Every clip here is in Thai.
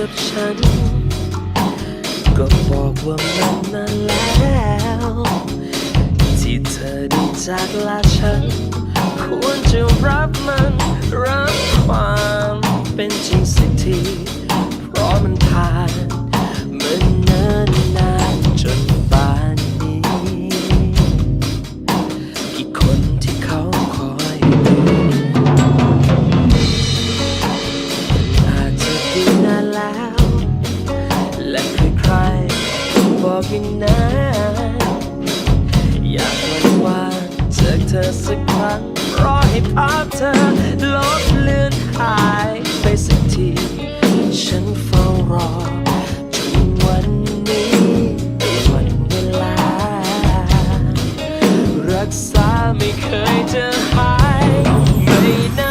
กับฉัน ก็บอกว่ามันนานแล้ว ที่เธอได้จากลาฉัน ควรจะรับมัน รับความเป็นจริง เธอสักครั้งรอให้ภาพเธอลบเลือนหายไปสักที ฉันเฝ้ารอจนวันนี้วันเวลา รักษาไม่เคยจะหายไม่น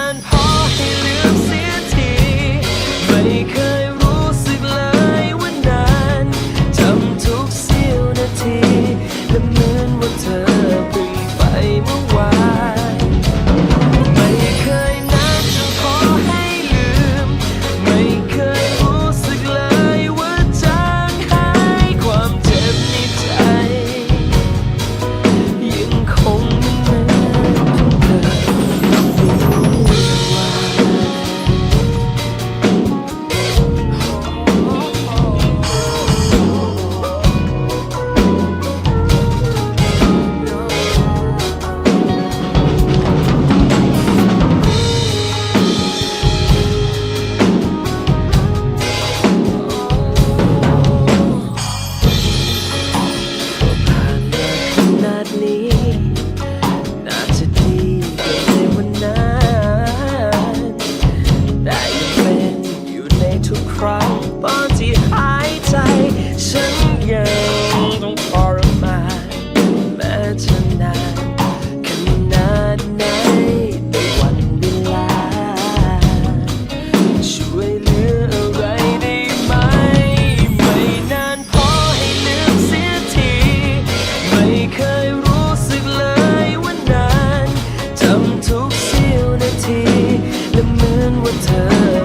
่าเธอ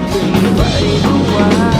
เป็นใครรู้ว่า